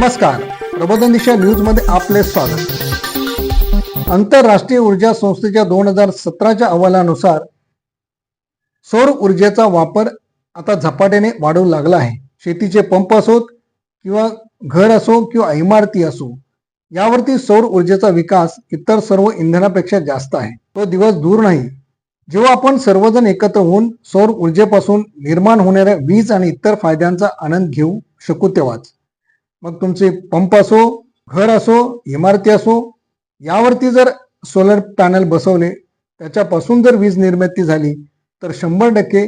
नमस्कार. प्रबोधन दिशा न्यूजमध्ये आपले स्वागत. आंतरराष्ट्रीय ऊर्जा संस्थेच्या दोन हजार सतराच्या अहवालानुसार सौर ऊर्जेचा वापर आता झपाट्याने वाढू लागला आहे. शेतीचे पंप असोत किंवा घर असो किंवा इमारती असो यावरती सौर ऊर्जेचा विकास इतर सर्व इंधनापेक्षा जास्त आहे. तो दिवस दूर नाही. जेव्हा आपण सर्वजण एकत्र होऊन सौर ऊर्जेपासून निर्माण होणाऱ्या वीज आणि इतर फायद्यांचा आनंद घेऊ शकू तेव्हाच. मग तुमचे पंप असो घर असो इमारती असो यावरती जर सोलर पॅनल बसवले त्याच्यापासून जर वीज निर्मिती झाली तर शंभर टक्के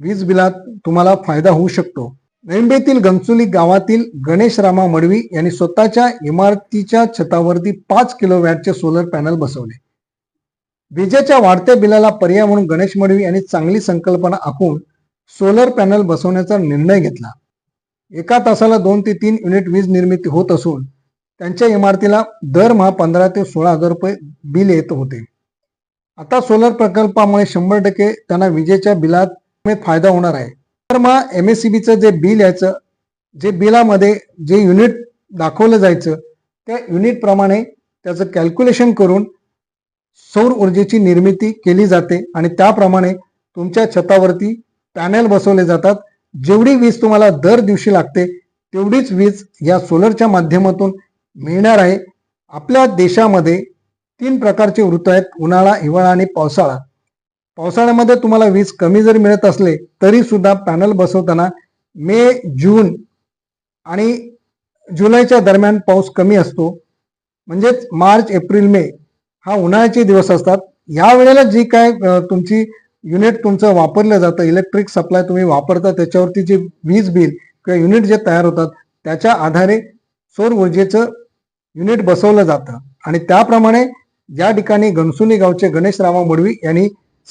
वीज बिलात तुम्हाला फायदा होऊ शकतो. नैंबेतील गंचुली गावातील गणेश रामा मडवी यांनी स्वतःच्या इमारतीच्या छतावरती पाच किलो वॅटचे सोलर पॅनल बसवले. विजेच्या वाढत्या बिलाला पर्याय म्हणून गणेश मडवी यांनी चांगली संकल्पना आखून सोलर पॅनल बसवण्याचा निर्णय घेतला. एका तासाला दोन ते तीन युनिट वीज निर्मिती होत असून त्यांच्या इमारतीला दरमहा पंधरा ते सोळा हजार रुपये बिल येत होते. आता सोलर प्रकल्पामुळे शंभर टक्के त्यांना विजेच्या बिलात फायदा होणार आहे. तर मग एम एस सी बीचं जे बिल यायचं जे बिलामध्ये जे युनिट दाखवलं जायचं त्या युनिट प्रमाणे त्याचं कॅल्क्युलेशन करून सौर ऊर्जेची निर्मिती केली जाते आणि त्याप्रमाणे तुमच्या छतावरती पॅनल बसवले जातात. जेवढी वीज तुम्हाला दर दिवशी लागते तेवढीच वीज या सोलरच्या माध्यमातून मिळणार आहे. आपल्या देशामध्ये तीन प्रकारचे ऋतू आहेत उन्हाळा हिवाळा आणि पावसाळा. पावसाळ्यामध्ये तुम्हाला वीज कमी जरी मिळत असले तरी सुद्धा पॅनल बसवताना मे जून आणि जुलैच्या दरम्यान पाऊस कमी असतो. म्हणजेच मार्च एप्रिल मे हा उन्हाळ्याचे दिवस असतात. या वेळेला जी काय तुमची युनिट तुमचं वापरलं जातं इलेक्ट्रिक सप्लाय तुम्ही वापरता त्याच्यावरती जे वीज बिल किंवा युनिट जे तयार होतात त्याच्या आधारे सौर ऊर्जेचं युनिट बसवलं जातं. आणि त्याप्रमाणे ज्या ठिकाणी घनसुली गावचे गणेश रामा मडवी यांनी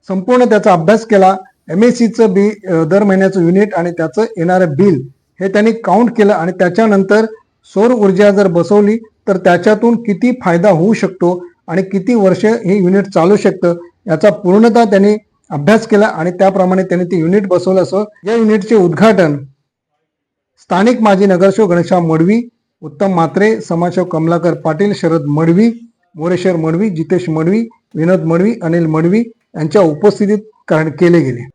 संपूर्ण त्याचा अभ्यास केला एम एस सीचं बी दर महिन्याचं युनिट आणि त्याचं येणारं बिल हे त्यांनी काउंट केलं आणि त्याच्यानंतर सौर ऊर्जा जर बसवली तर त्याच्यातून किती फायदा होऊ शकतो आणि किती वर्ष हे युनिट चालू शकतं याचा पूर्णतः त्यांनी अभ्यास केला आणि त्याप्रमाणे त्यांनी ते युनिट बसवलं. असं या युनिटचे उद्घाटन स्थानिक माजी नगरसेवक गणेशराव मडवी उत्तम मात्रे समाजसेवक कमलाकर पाटील शरद मडवी मोरेश्वर मडवी जितेश मडवी विनोद मडवी अनिल मडवी यांच्या उपस्थितीत कारण केले गेले.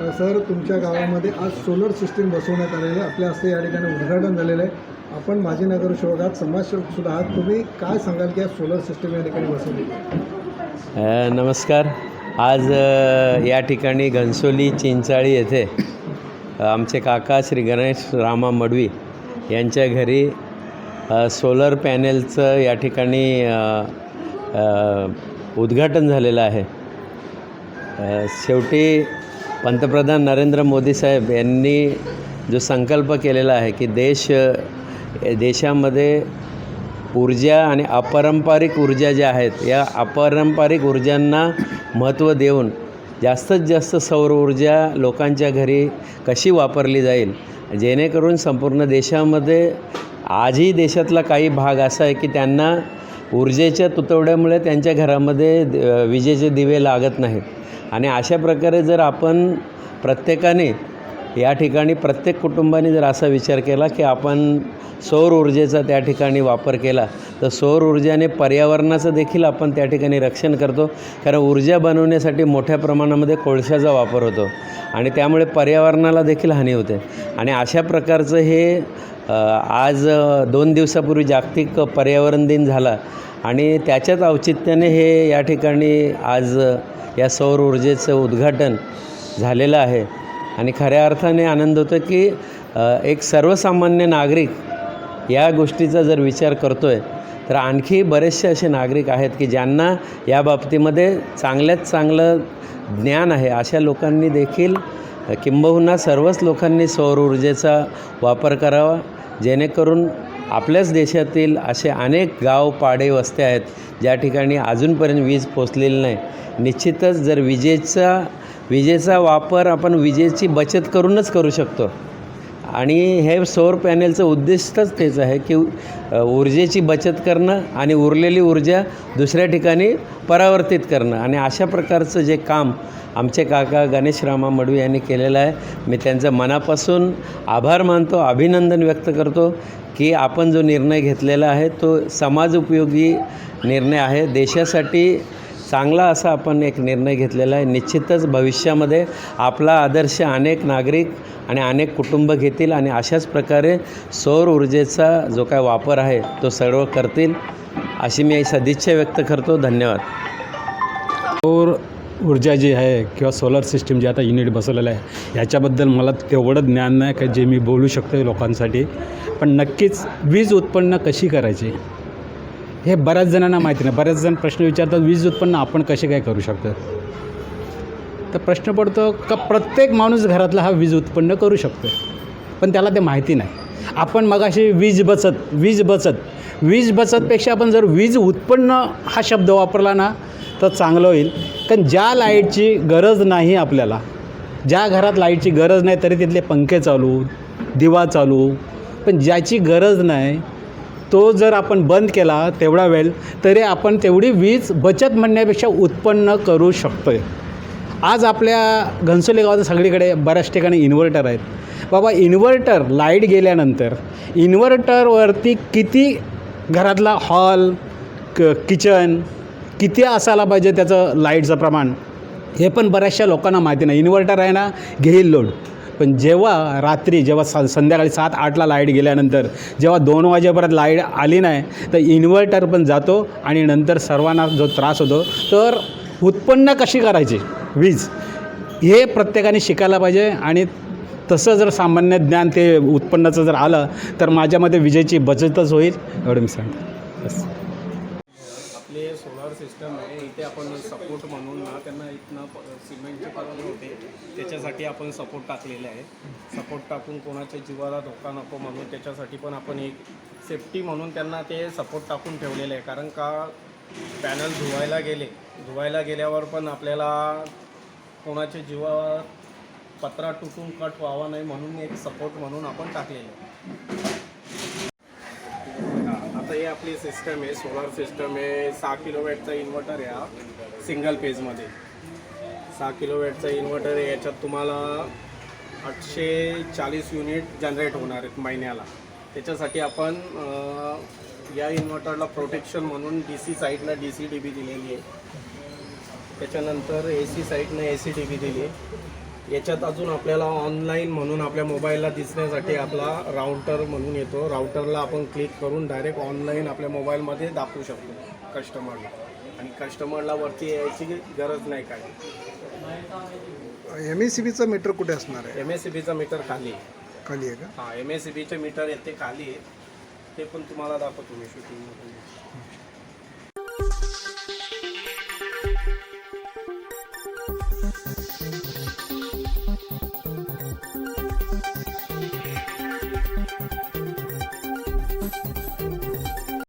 सर तुमच्या गावामध्ये आज सोलर सिस्टीम बसवण्यात आलेलं आहे. आपल्या हस्ते या ठिकाणी उद्घाटन झालेलं आहे. आपण माजी नगरसेवक आहात समाजसेवक सुद्धा आहात. तुम्ही काय सांगाल की आज सोलर सिस्टीम या ठिकाणी बसवली? नमस्कार. आज या ठिकाणी घनसोली चिंचाळी येथे आमचे काका श्री गणेश रामा मडवी यांच्या घरी सोलर पॅनेलचं या ठिकाणी उद्घाटन झालेलं आहे. शेवटी पंतप्रधान नरेंद्र मोदी साहेब यांनी जो संकल्प केलेला आहे की देश देशामध्ये ऊर्जा आणि अपारंपरिक ऊर्जा ज्या आहेत या अपारंपरिक ऊर्जांना महत्त्व देऊन जास्तीत जास्त सौर ऊर्जा लोकांच्या घरी कशी वापरली जाईल जेणेकरून संपूर्ण देशामध्ये आजही देशातला काही भाग असा आहे की त्यांना ऊर्जेच्या तुतवड्यामुळे त्यांच्या घरामध्ये विजेचे दिवे लागत नाहीत. आणि अशा प्रकारे जर आपण प्रत्येकाने या ठिकाणी प्रत्येक कुटुंबाने जर असा विचार केला की आपण सौर ऊर्जेचा त्या ठिकाणी वापर केला तर सौर ऊर्जाने पर्यावरणाचं देखील आपण त्या ठिकाणी रक्षण करतो. कारण ऊर्जा बनवण्यासाठी मोठ्या प्रमाणामध्ये कोळशाचा वापर होतो आणि त्यामुळे पर्यावरणाला देखील हानी होते. आणि अशा प्रकारचं हे आज दोन दिवसापूर्वी जागतिक पर्यावरण दिन झाला आणि त्याच्याच औचित्याने हे या ठिकाणी आज या सौर ऊर्जेचं उद्घाटन झालेलं आहे. आणि खऱ्या अर्थाने आनंद होतो की एक सर्वसामान्य नागरिक या गोष्टीचा जर विचार करतो आहे तर आणखी बरेचसे असे नागरिक आहेत की ज्यांना या बाबतीमध्ये चांगल्यात चांगलं ज्ञान आहे. अशा लोकांनी देखील किंबहुना सर्वच लोकांनी सौर ऊर्जेचा वापर करावा जेणेकरून आपल्याच देशातील असे अनेक गाव पाडे वस्त्या आहेत ज्या ठिकाणी अजूनपर्यंत वीज पोचलेली नाही. निश्चितच जर विजेचा विजेचा वापर आपण विजेची बचत करूनच करू शकतो. आणि हे सौर पॅनेलचं उद्दिष्टच तेच आहे की ऊर्जेची बचत करणं आणि उरलेली ऊर्जा दुसऱ्या ठिकाणी परावर्तित करणं. आणि अशा प्रकारचं जे काम आमचे काका गणेश रामा मडवी यांनी केलेलं आहे मी त्यांचं मनापासून आभार मानतो अभिनंदन व्यक्त करतो की आपण जो निर्णय घेतलेला आहे तो समाज उपयोगी निर्णय आहे. देशासाठी चांगला असा आपण एक निर्णय घेतलेला आहे. निश्चितच भविष्यामध्ये आपला आदर्श अनेक नागरिक आणि अनेक कुटुंब घेतील आणि अशाच प्रकारे सौर ऊर्जेचा जो काय वापर आहे तो सर्व करतील अशी मी सदिच्छा व्यक्त करतो. धन्यवाद. सौर ऊर्जा जी आहे किंवा सोलर सिस्टीम जे आता युनिट बसवलेलं आहे याच्याबद्दल मला तेवढं ज्ञान नाही का जे मी बोलू शकतो लोकांसाठी. पण नक्कीच वीज उत्पन्न कशी करायची? हे बऱ्याच जणांना माहिती नाही. बऱ्याच जण प्रश्न विचारतात वीज उत्पन्न आपण कसे काय करू शकतो? तर प्रश्न पडतो का प्रत्येक माणूस घरातला हा वीज उत्पन्न करू शकतो? पण त्याला ते माहिती नाही. आपण मगाशी वीज बचत वीज बचत वीज बचतपेक्षा आपण जर वीज उत्पन्न हा शब्द वापरला ना तर चांगलं होईल. कारण ज्या लाईटची गरज नाही आपल्याला ज्या घरात लाईटची गरज नाही तरी तिथले पंखे चालू दिवा चालू पण ज्याची गरज नाही तो जर आपण बंद केला तेवढा वेळ तरी आपण तेवढी वीज बचत म्हणण्यापेक्षा उत्पन्न करू शकतो आहे आज आपल्या घनसोली गावात सगळीकडे बऱ्याच ठिकाणी इन्व्हर्टर आहेत. बाबा इन्व्हर्टर लाइट गेल्यानंतर इन्व्हर्टरवरती किती घरातला हॉल क किचन किती असायला पाहिजे त्याचं लाईटचं प्रमाण हे पण बऱ्याचशा लोकांना माहिती नाही. इन्व्हर्टर आहे ना घेईल लोड पण जेव्हा रात्री जेव्हा स संध्याकाळी सात आठला लाइट गेल्यानंतर जेव्हा दोन वाजेपर्यंत लाइट आली नाही तर इन्व्हर्टर पण जातो आणि नंतर सर्वांना जो त्रास होतो तर उत्पन्न कशी करायची? वीज. हे प्रत्येकाने शिकायला पाहिजे आणि तसं जर सामान्य ज्ञान ते उत्पन्नाचं जर आलं तर माझ्यामध्ये विजेची बचतच होईल. एवढं मी सांगतो. बस. आपले सोलार सिस्टम आहे इथे आपण सपोर्ट म्हणून ना त्यांना इथनं सिमेंटचे त्याच्यासाठी आपण सपोर्ट टाकलेले आहे. सपोर्ट टाकून कोणाच्या जीवाला धोका नको म्हणून त्याच्यासाठी पण आपण एक सेफ्टी म्हणून त्यांना ते सपोर्ट टाकून ठेवलेले आहे. कारण का पॅनल धुवायला गेले धुवायला गेल्यावर पण आपल्याला कोणाच्या जीवावर पत्रा तुटून कट व्हावा नाही म्हणून एक सपोर्ट म्हणून आपण टाकलेलं आहे. आता हे आपली सिस्टम आहे सोलार सिस्टम आहे सहा किलोवॅटचा इन्व्हर्टर आहे हा सिंगल पेजमध्ये सहा किलोवॅटचा इन्व्हर्टर आहे याच्यात तुम्हाला आठशे चाळीस युनिट जनरेट होणार आहेत महिन्याला. त्याच्यासाठी आपण या इन्व्हर्टरला प्रोटेक्शन म्हणून डी सी साईडला डी सी डी बी दिलेली आहे. त्याच्यानंतर ए सी साईडनं ए सी टी बी दिली याच्यात अजून आपल्याला ऑनलाईन म्हणून आपल्या मोबाईलला दिसण्यासाठी आपला राऊटर म्हणून येतो. राउटरला आपण क्लिक करून डायरेक्ट ऑनलाईन आपल्या मोबाईलमध्ये दाखवू शकतो कस्टमरला. आणि कस्टमरला वरती यायची गरज नाही काय एम एस सी बीचं मीटर कुठे असणार आहे? एम एस सी बीचा मीटर खाली. आहे खाली आहे का? हां एम एस सी बीचे मीटर येते खाली. आहे ते पण तुम्हाला दाखवतो मी शूटिंगमध्ये